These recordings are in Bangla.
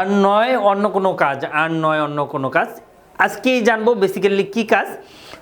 আর নয় অন্য কোনো কাজ, আর নয় অন্য কোনো কাজ। আজকেই জানব বেসিক্যালি কী কাজ।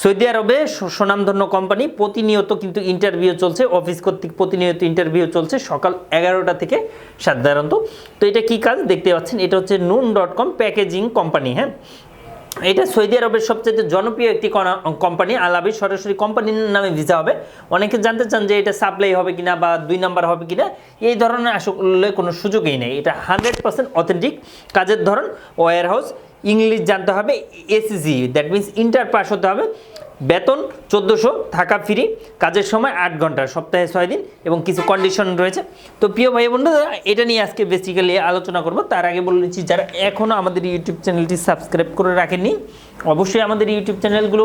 সৌদি আরবে সুনামধন্য কোম্পানি প্রতিনিয়ত কিন্তু ইন্টারভিউ চলছে অফিস কর্তৃক প্রতিনিয়ত ইন্টারভিউ চলছে সকাল এগারোটা থেকে সাধারণত তো এটা কি কাজ? দেখতে পাচ্ছেন, এটা হচ্ছে নুন ডট কম প্যাকেজিং কোম্পানি হ্যাঁ? এটা সৌদি আরবের সবচেয়ে জনপ্রিয় একটি কোম্পানি আলাবি সরাসরি কোম্পানির নামে ভিসা হবে। অনেকে জানতে চান যে এটা সাপ্লাই হবে কিনা বা দুই নাম্বার হবে কিনা, এই ধরনের আসলে কোনো সুযোগই নেই। এটা হান্ড্রেড পার্সেন্ট অথেন্টিক কাজের ধরন ওয়ার হাউস ইংলিশ জানতে হবে SSC that means inter pass হতে হবে। বেতন চোদ্দোশো, থাকা ফ্রি কাজের সময় আট ঘণ্টা, সপ্তাহে ছয় দিন এবং কিছু কন্ডিশন রয়েছে। তো প্রিয় ভাই বন্ধুরা, এটা নিয়ে আজকে বেসিক্যালি আলোচনা করব। তার আগে বলেছি যারা এখনও আমাদের ইউটিউব চ্যানেলটি সাবস্ক্রাইব করে রাখেননি অবশ্যই আমাদের ইউটিউব চ্যানেলগুলো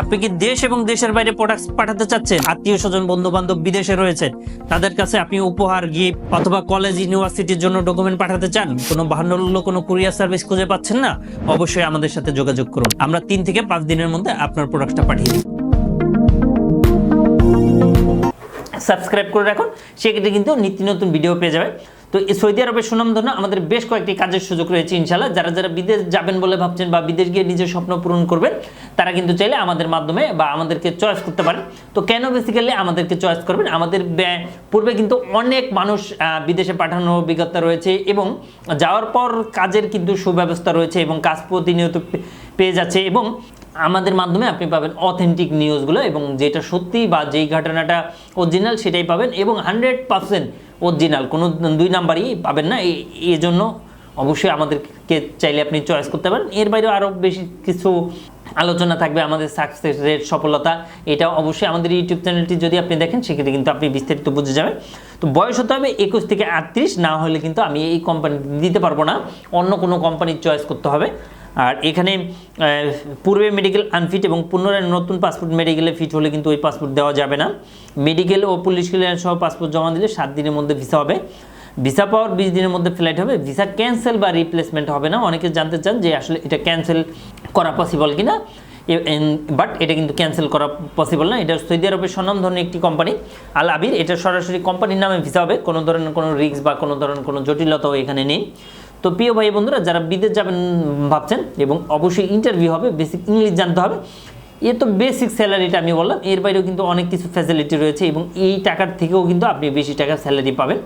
আপনি কি দেশ এবং দেশের বাইরে প্রোডাক্ট পাঠাতে চাচ্ছেন? আত্মীয় স্বজন বন্ধু বান্ধব বিদেশে রয়েছেন তাদের কাছে আপনি উপহার গিফট অথবা কলেজ ইউনিভার্সিটির জন্য ডকুমেন্ট পাঠাতে চান? কোনো বাহান্ন কোনো কুরিয়ার সার্ভিস খুঁজে পাচ্ছেন না? অবশ্যই আমাদের সাথে যোগাযোগ করুন। আমরা তিন থেকে পাঁচ দিনের মধ্যে আপনার প্রোডাক্টটা পাঠিয়ে দিই। সাবস্ক্রাইব করে রাখুন। সেক্ষেত্রে কিন্তু নিত্য নতুন ভিডিও পেয়ে যাবে তো এই সৌদি আরবের সুনামধন্য আমাদের বেশ কয়েকটি কাজের সুযোগ রয়েছে ইনশাল্লাহ যারা যারা বিদেশ যাবেন বলে ভাবছেন বা বিদেশ গিয়ে নিজের স্বপ্ন পূরণ করবেন, তারা কিন্তু চাইলে আমাদের মাধ্যমে বা আমাদেরকে চয়েস করতে পারেন। তো কেন বেসিক্যালি আমাদেরকে চয়েস করবেন? আমাদের পূর্বে কিন্তু অনেক মানুষ বিদেশে পাঠানোর অভিজ্ঞতা রয়েছে এবং যাওয়ার পর কাজের কিন্তু সুব্যবস্থা রয়েছে এবং কাজ প্রতিনিয়ত পেয়ে যাচ্ছে এবং আমাদের মাধ্যমে আপনি পাবেন অথেন্টিক নিউজগুলো এবং যেটা সত্যি বা যেই ঘটনাটা অরিজিনাল সেটাই পাবেন এবং হান্ড্রেড পার্সেন্ট অরিজিনাল, কোনো দুই নাম্বারই পাবেন না। এই- জন্য অবশ্যই আমাদেরকে চাইলে আপনি চয়েস করতে পারেন। এর বাইরেও আরও বেশি কিছু আলোচনা থাকবে আমাদের সাকসেস রেট সফলতা এটা অবশ্যই আমাদের ইউটিউব চ্যানেলটি যদি আপনি দেখেন, সেক্ষেত্রে কিন্তু আপনি বিস্তারিত বুঝে যাবেন। তো বয়স হতে হবে একুশ থেকে আটত্রিশ, না হলে কিন্তু আমি এই কোম্পানি দিতে পারব না। অন্য কোনো কোম্পানির চয়েস করতে হবে। আর এখানে পূর্বে মেডিকেল আনফিট এবং পুনরায় নতুন পাসপোর্ট মেডিকেলে ফিট হলে কিন্তু ওই পাসপোর্ট দেওয়া যাবে না। মেডিকেল ও পুলিশ ক্লিয়ারেন্স সহ পাসপোর্ট জমা দিলে সাত দিনের মধ্যে ভিসা হবে। ভিসা পাওয়ার বিশ দিনের মধ্যে ফ্লাইট হবে। ভিসা ক্যান্সেল বা রিপ্লেসমেন্ট হবে না। অনেকে জানতে চান যে আসলে এটা ক্যান্সেল করা পসিবল কি না বাট এটা কিন্তু ক্যান্সেল করা পসিবল না। এটা সৌদি আরবের স্বনাম ধরনের একটি কোম্পানি আল আবির এটা সরাসরি কোম্পানির নামে ভিসা হবে। কোনো ধরনের কোনো রিস্ক বা কোনো ধরনের কোনো জটিলতাও এখানে নেই। তো প্রিয় ভাই বন্ধুরা, যারা বিদেশ যাবেন ভাবছেন, এবং অবশ্যই ইন্টারভিউ হবে বেসিক ইংলিশ জানতে হবে, এ তো বেসিক স্যালারিটা আমি বললাম, এর বাইরেও কিন্তু অনেক কিছু ফ্যাসিলিটি রয়েছে, এবং এই টাকার থেকেও কিন্তু আপনি বেশি টাকা স্যালারি পাবেন,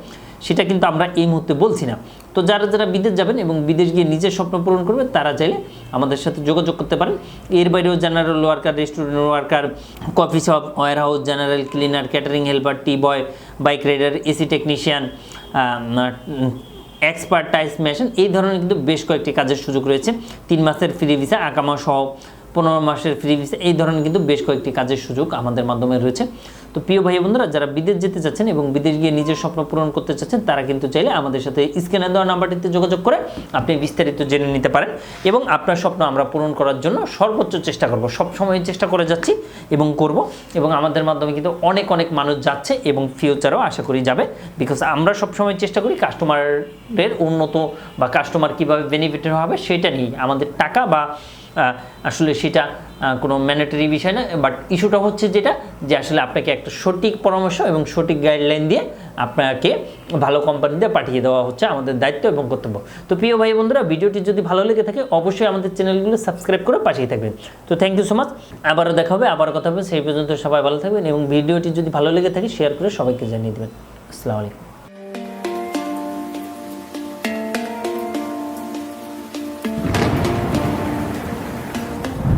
সেটা কিন্তু আমরা এই মুহূর্তে বলছি না। তো যারা যারা বিদেশ যাবেন এবং বিদেশ গিয়ে নিজের স্বপ্ন পূরণ করবেন, তারা চাইলে আমাদের সাথে যোগাযোগ করতে পারেন। এর বাইরেও general worker restaurant worker coffee shop warehouse general cleaner catering helper tea boy bike rider AC technician expert টাইস মেশিন এই ধরনের কিন্তু বেশ কয়েকটি কাজের সুযোগ রয়েছে। তিন মাসের ফ্রি ভিসা আকামা সহ পনেরো মাসের ফ্রি ভিসা এই ধরনের কিন্তু বেশ কয়েকটি কাজের সুযোগ আমাদের মাধ্যমে রয়েছে। তো প্রিয় ভাই বন্ধুরা যারা বিদেশ যেতে চাচ্ছেন এবং বিদেশ গিয়ে নিজের স্বপ্ন পূরণ করতে চাচ্ছেন, তারা কিন্তু চাইলে আমাদের সাথে স্ক্যানে দেওয়া নাম্বারটিতে যোগাযোগ করে আপনি বিস্তারিত জেনে নিতে পারেন। এবং আপনার স্বপ্ন আমরা পূরণ করার জন্য সর্বোচ্চ চেষ্টা করব। সব সময় চেষ্টা করে যাচ্ছি এবং করব। এবং আমাদের মাধ্যমে কিন্তু অনেক অনেক মানুষ যাচ্ছে এবং ফিউচারও আশা করি যাবে। বিকজ আমরা সবসময় চেষ্টা করি কাস্টমারের উন্নত বা কাস্টমার কীভাবে বেনিফিটেড হবে সেটা নিয়ে। আমাদের টাকা বা আসলে সেটা কোনো ম্যান্ডেটরি বিষয় না বাট ইস্যুটা হচ্ছে যেটা, যে আসলে আপনাকে একটা সঠিক পরামর্শ এবং সঠিক গাইডলাইন দিয়ে আপনাকে ভালো কোম্পানিতে পাঠিয়ে দেওয়া হচ্ছে আমাদের দায়িত্ব এবং কর্তব্য। তো প্রিয় ভাই বন্ধুরা, ভিডিওটি যদি ভালো লেগে থাকে, অবশ্যই আমাদের চ্যানেলগুলো সাবস্ক্রাইব করে পাঠিয়ে থাকবেন। তো থ্যাংক ইউ সো মাচ আবারও দেখা হবে, আবারও কথা হবে। সেই পর্যন্ত সবাই ভালো থাকবেন এবং ভিডিওটি যদি ভালো লেগে থাকে শেয়ার করে সবাইকে জানিয়ে দেবেন। আসসালামু আলাইকুম।